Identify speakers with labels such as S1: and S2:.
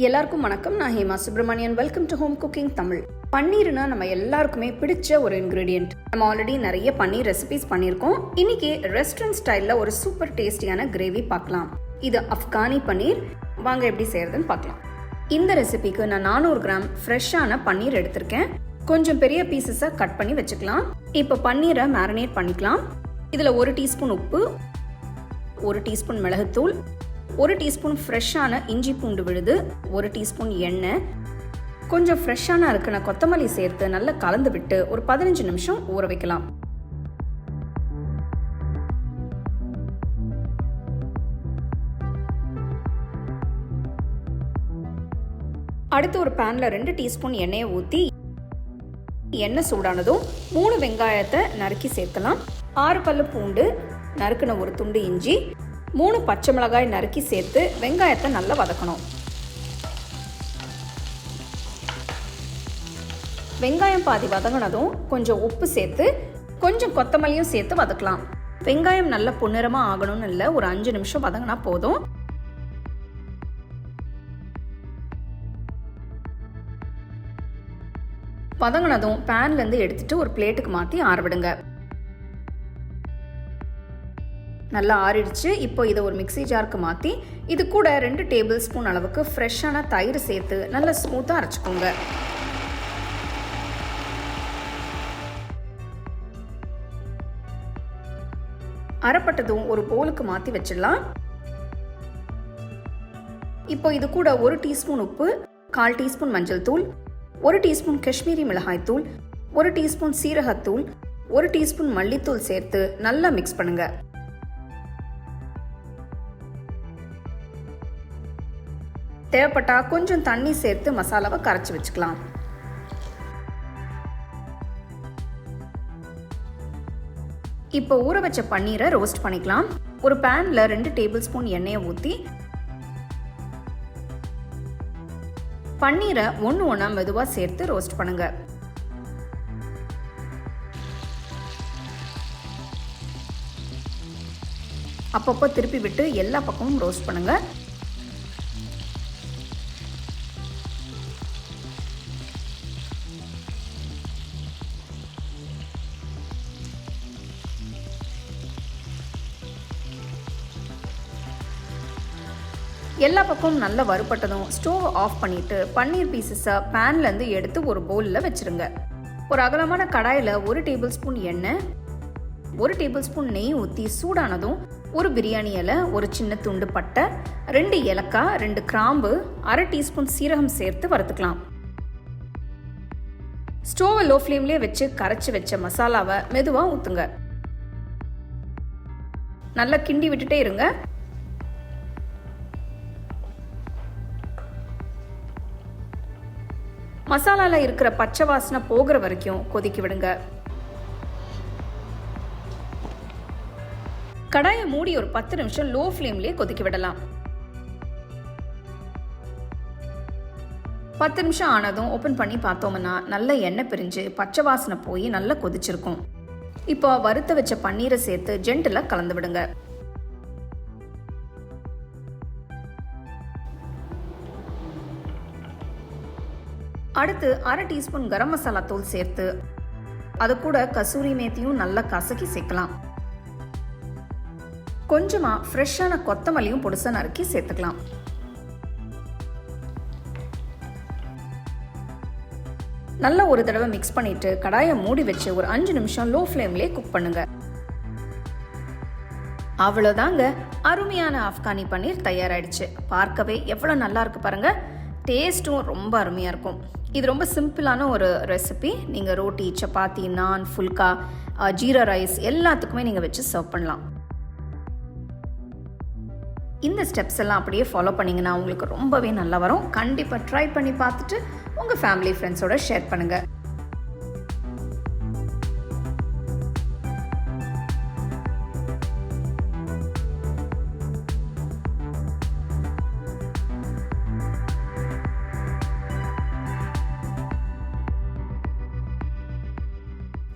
S1: எல்லாருக்கும் வணக்கம். நான் Hema Subramanian welcome to home cooking Tamil பன்னீர்னா நம்ம எல்லாருக்குமே பிடிச்ச ஒரு இன்கிரீடியன்ட் நம்ம ஆல்ரெடி நிறைய பன்னீர் ரெசிபிஸ் பண்ணியிருக்கோம். இன்னைக்கு ரெஸ்டாரண்ட் ஸ்டைலில் ஒரு சூப்பர் டேஸ்டியான கிரேவி பார்க்கலாம். இது அப்கானி பன்னீர். வாங்க எப்படி செய்யறதுன்னு பார்க்கலாம். இந்த ரெசிபிக்கு நான் நானூறு கிராம் ஃப்ரெஷ்ஷான பன்னீர் எடுத்திருக்கேன். கொஞ்சம் பெரிய பீசஸாக கட் பண்ணி வச்சுக்கலாம். இப்போ பன்னீரை மேரினேட் பண்ணிக்கலாம். இதில் ஒரு டீஸ்பூன் உப்பு ஒரு டீஸ்பூன் மிளகுத்தூள் ஒரு டீஸ்பூன் ஃப்ரெஷ்ஷான இஞ்சி பூண்டு விழுது ஒரு டீஸ்பூன் எண்ணெய் கொஞ்சம் ஃப்ரெஷ்ஷான இருக்கிற கொத்தமல்லி சேர்த்து நல்லா கலந்து விட்டு ஒரு பதினஞ்சு நிமிஷம் ஊற வைக்கலாம். அடுத்து ஒரு பேனில் ரெண்டு டீஸ்பூன் எண்ணெயை ஊற்றி எண்ணெய் சூடானதும் மூணு வெங்காயத்தை நறுக்கி சேர்க்கலாம். ஆறு பல்லு பூண்டு நறுக்கின ஒரு துண்டு இஞ்சி மூணு பச்சை மிளகாய் நறுக்கி சேர்த்து வெங்காயத்தை நல்லா வதக்கணும். வெங்காயம் பாதி வதங்கினதும் கொஞ்சம் உப்பு சேர்த்து கொஞ்சம் கொத்தமல்லியும் சேர்த்து வதக்கலாம். வெங்காயம் நல்ல பொன்னிறமாக ஆகணும்னு இல்லை ஒரு அஞ்சு நிமிஷம் வதங்கினா போதும். வதங்கினதும் பேன்லேருந்து எடுத்துட்டு ஒரு பிளேட்டுக்கு மாற்றி ஆற நல்லா ஆறிடுச்சு. இப்போ இதை ஒரு மிக்ஸி ஜாருக்கு மாற்றி இது கூட ரெண்டு டேபிள் ஸ்பூன் அளவுக்கு ஃப்ரெஷ்ஷான தயிர் சேர்த்து நல்லா ஸ்மூத்தாக அரைச்சிக்கோங்க. அரைப்பட்டதும் ஒரு போலுக்கு மாற்றி வச்சிடலாம். இப்போ இது கூட ஒரு டீஸ்பூன் உப்பு கால் டீஸ்பூன் மஞ்சள் தூள் ஒரு டீஸ்பூன் காஷ்மீரி மிளகாய் தூள் ஒரு டீஸ்பூன் சீரகத்தூள் ஒரு டீஸ்பூன் மல்லித்தூள் சேர்த்து நல்லா மிக்ஸ் பண்ணுங்கள் தேவைப்பட்டா கொஞ்சம் தண்ணி சேர்த்து மசாலாவை கரைச்சி வச்சுக்கலாம். இப்போ ஊற வச்ச பன்னீரை ரோஸ்ட் பண்ணிக்கலாம். ஒரு பேனில் ரெண்டு டேபிள் ஸ்பூன் எண்ணெயை ஊற்றி பன்னீரை ஒன்று ஒன்றா மெதுவாக சேர்த்து ரோஸ்ட் பண்ணுங்க. அப்பப்போ திருப்பி விட்டு எல்லா பக்கமும் ரோஸ்ட் பண்ணுங்க. எல்லா பக்கமும் நல்லா வறுபட்டதும் ஸ்டோவ் ஆஃப் பண்ணிட்டு பன்னீர் பீசஸை பேன்லேருந்து எடுத்து ஒரு பவுலில் வச்சிருங்க. ஒரு அகலமான கடாயில் ஒரு டேபிள் ஸ்பூன் எண்ணெய் ஒரு டேபிள் ஸ்பூன் நெய் ஊற்றி சூடானதும் ஒரு பிரியாணி இலை ஒரு சின்ன துண்டு பட்டை ரெண்டு ஏலக்காய் ரெண்டு கிராம்பு அரை டீஸ்பூன் சீரகம் சேர்த்து வறுத்துக்கலாம். ஸ்டோவை லோ ஃப்ளேம்லேயே வச்சு கரைச்சி வச்ச மசாலாவை மெதுவாக ஊற்றுங்க நல்லா கிண்டி விட்டுட்டே இருங்க. மசாலால இருக்கிற பச்சை வாசனை போகிற வரைக்கும் கொதிக்க விடுங்க. கடாயை மூடி ஒரு பத்து நிமிஷம் லோ ஃப்ளேம்லேயே கொதிக்க விடலாம். பத்து நிமிஷம் ஆனதும் ஓப்பன் பண்ணி பார்த்தோம்னா நல்ல எண்ணெய் பிரிஞ்சு பச்சை வாசனை போய் நல்லா கொதிச்சிருக்கும். இப்போ வறுத்த வச்ச பன்னீரை சேர்த்து ஜென்டில் கலந்து விடுங்க. அடுத்து அரை டீஸ்பூன் கரம் மசாலா தூள் சேர்த்து அது கூட கசூரி மேத்தியும் நல்லா கசக்கி சேர்க்கலாம். கொஞ்சமாக ஃப்ரெஷ்ஷான கொத்தமல்லியும் பொடிசாக நறுக்கி சேர்த்துக்கலாம். நல்லா ஒரு தடவை மிக்ஸ் பண்ணிட்டு கடாயை மூடி வச்சு ஒரு அஞ்சு நிமிஷம் லோ ஃப்ளேம்லேயே குக் பண்ணுங்க. அவ்வளோதாங்க அருமையான ஆப்கானி பன்னீர் தயாராயிடுச்சு. பார்க்கவே எவ்வளோ நல்லா இருக்கு பாருங்க. டேஸ்ட்டும் ரொம்ப அருமையாக இருக்கும். இது ரொம்ப சிம்பிளான ஒரு ரெசிபி. நீங்கள் ரோட்டி சப்பாத்தி நான் ஃபுல்கா ஜீரா ரைஸ் எல்லாத்துக்குமே நீங்கள் வச்சு சர்வ் பண்ணலாம். இந்த ஸ்டெப்ஸ் எல்லாம் அப்படியே ஃபாலோ பண்ணிங்கன்னா உங்களுக்கு ரொம்பவே நல்லா வரும். கண்டிப்பாக ட்ரை பண்ணி பார்த்துட்டு உங்கள் ஃபேமிலி ஃப்ரெண்ட்ஸோட ஷேர் பண்ணுங்கள்